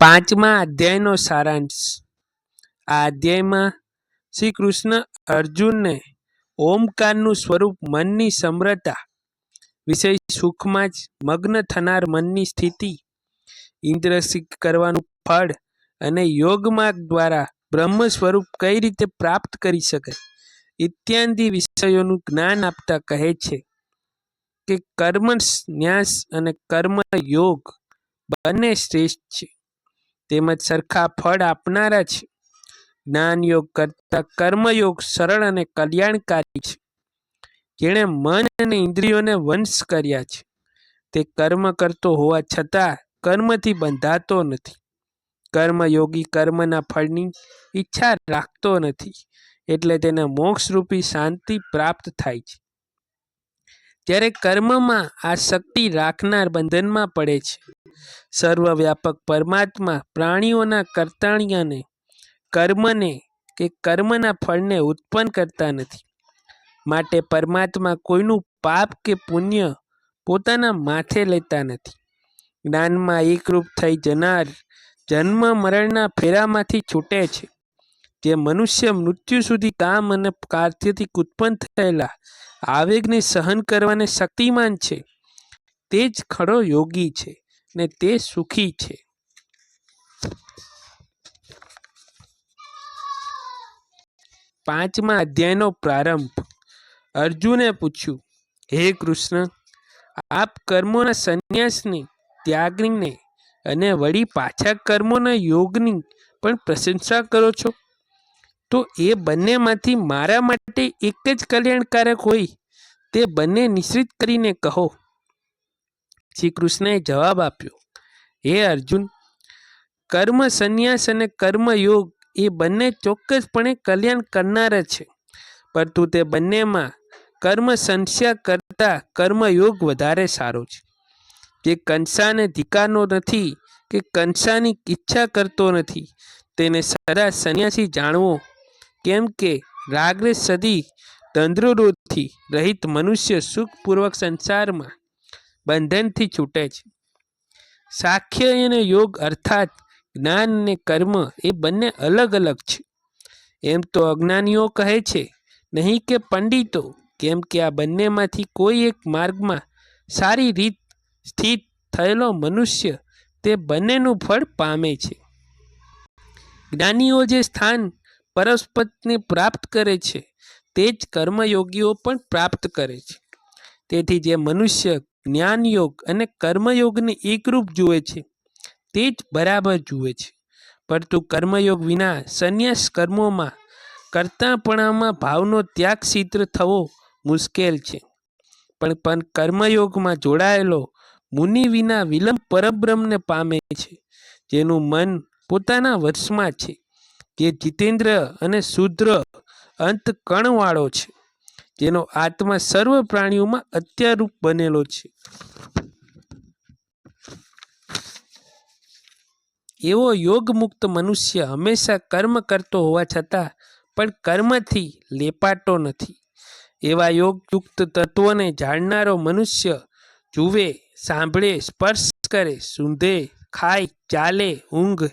પાંચમા અધ્યાયનો સારાંશ. આ અધ્યાયમાં શ્રી કૃષ્ણ અર્જુનને ઓમકારનું સ્વરૂપ મનની સમ્રતા વિષય સુખમાં જ મગ્ન થનાર મનની સ્થિતિ ઇન્દ્રસિક કરવાનું ફળ અને યોગ માર્ગ દ્વારા બ્રહ્મ સ્વરૂપ કઈ રીતે પ્રાપ્ત કરી શકાય ઇત્યાદિ વિષયોનું જ્ઞાન આપતા કહે છે કે કર્મ ન્યાસ અને કર્મ યોગ બંને શ્રેષ્ઠ છે. તેમજ સરખા ફળ આપનારા છે. જ્ઞાન યોગ કરતા કર્મયોગ સરળ અને કલ્યાણકારી છે. જેણે મન અને ઇન્દ્રિયોને વંશ કર્યા છે. તે કર્મ કરતો હોવા છતાં કર્મથી બંધાતો નથી. કર્મયોગી કર્મના ફળની ઈચ્છા રાખતો નથી. એટલે તેને મોક્ષરૂપી શાંતિ પ્રાપ્ત થાય છે. જ્યારે કર્મમાં આ શક્તિ રાખનાર બંધનમાં પડે છે. સર્વવ્યાપક પરમાત્મા પ્રાણીઓના કર્તાણ્યને, કર્મને કે કર્મના ફળને ઉત્પન્ન કરતા નથી. માટે પરમાત્મા કોઈનું પાપ કે પુણ્ય પોતાના માથે લેતા નથી. જ્ઞાનમાં એકરૂપ થઈ જનાર જન્મ મરણના ફેરામાંથી છૂટે છે. જે મનુષ્ય મૃત્યુ સુધી કામ અને કાર્યથી ઉત્પન્ન થયેલા આવેગને સહન કરવાને શક્તિમાન છે. તે જ ખરો યોગી છે ને તે સુખી છે. પાંચમા અધ્યાયનો પ્રારંભ. અર્જુને પૂછ્યું, હે કૃષ્ણ, આપ કર્મોના સંન્યાસની ત્યાગની અને વળી પાછા કર્મોના યોગની પણ પ્રશંસા કરો છો? તો એ બંનેમાંથી મારા માટે એક જ કલ્યાણકારક હોય તે બંને નિશ્ચિત કરીને કહો. શ્રી કૃષ્ણએ જવાબ આપ્યો, હે અર્જુન, કર્મ સંન્યાસ અને કર્મયોગ એ બંને ચોક્કસપણે કલ્યાણ કરનારા છે, પરંતુ તે બંનેમાં કર્મ સંસ્યા કરતાં કર્મયોગ વધારે સારો છે. જે કંસાને ધિકારનો નથી કે કંસાની ઈચ્છા કરતો નથી, તેને સદા સંન્યાસી જાણવો કેમ કે રાગને સદી તંદ્રરોધથી રહિત મનુષ્ય સુખપૂર્વક સંસારમાં બંધનથી છૂટે છે. સાખ્ય અને યોગ અર્થાત જ્ઞાન અને કર્મ એ બંને અલગ અલગ છે. એમ તો અજ્ઞાનીઓ કહે છે, નહીં કે પંડિતો, કેમ કે આ બંનેમાંથી કોઈ એક માર્ગમાં સારી રીત સ્થિત થયેલો મનુષ્ય તે બંનેનું ફળ પામે છે. જ્ઞાનીઓ જે સ્થાન પરસ્પરને પ્રાપ્ત કરે છે, તે જ કર્મયોગીઓ પણ પ્રાપ્ત કરે છે. તેથી જે મનુષ્ય જ્ઞાનયોગ અને કર્મયોગને એકરૂપ જુએ છે, તે જ બરાબર જુએ છે. પરંતુ કર્મયોગ વિના સંન્યાસ કર્મોમાં કરતાપણામાં ભાવનો ત્યાગ સિદ્ધ થવો મુશ્કેલ છે. પણ પણ કર્મયોગમાં જોડાયેલો મુનિ વિના વિલંબ પરબ્રહ્મને પામે છે, જેનું મન પોતાના વશમાં છે. જે જીતેન્દ્ર અને શુદ્ર અંતકણવાળો છે. જેનો આત્મા સર્વ પ્રાણીઓમાં અત્યારૂપ બનેલો છે. એવો યોગ મુક્ત મનુષ્ય હંમેશા કર્મ કરતો હોવા છતાં પણ કર્મથી લેપાતો નથી. એવા યોગયુક્ત તત્વોને જાણનારો મનુષ્ય જુએ, સાંભળે, સ્પર્શ કરે, સૂંધે, ખાય, ચાલે, ઊંઘ